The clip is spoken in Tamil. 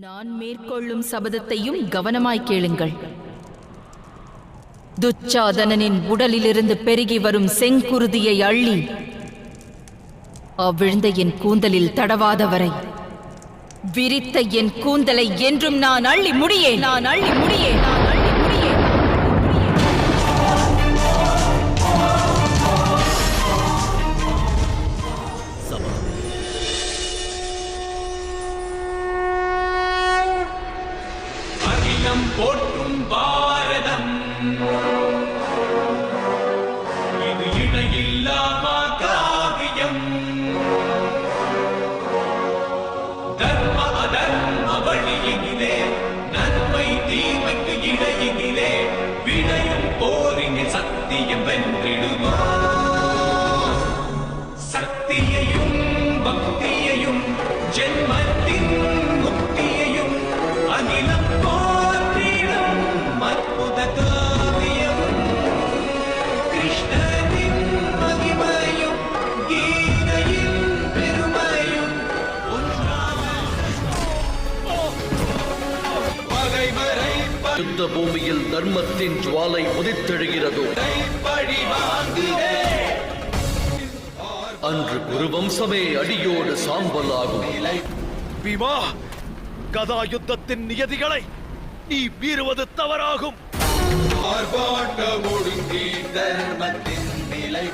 நான் மேற்கொள்ளும் சபதத்தையும் கவனமாய் கேளுங்கள். துச்சாதனனின் உடலிலிருந்து பெருகி வரும் செங்குருதியை அள்ளி அவ்விழுந்த என் கூந்தலில் தடவாதவரை விரித்த என் கூந்தலை என்றும் நான் அள்ளி முடியே நான் அள்ளி முடியே நான் அகிலம் யுத்த பூமியில் தர்மத்தின் ஜுவாலை உதித்தெழுகிறதோ? அன்று குருவம்சமே அடியோடு சாம்பலாகும். பீமா கதா யுத்தத்தின் நியதிகளை நீ மீறுவது தவறாகும். ஆர்ப்பாட்டம் ஒடுங்கி தர்மத்தின் நிலை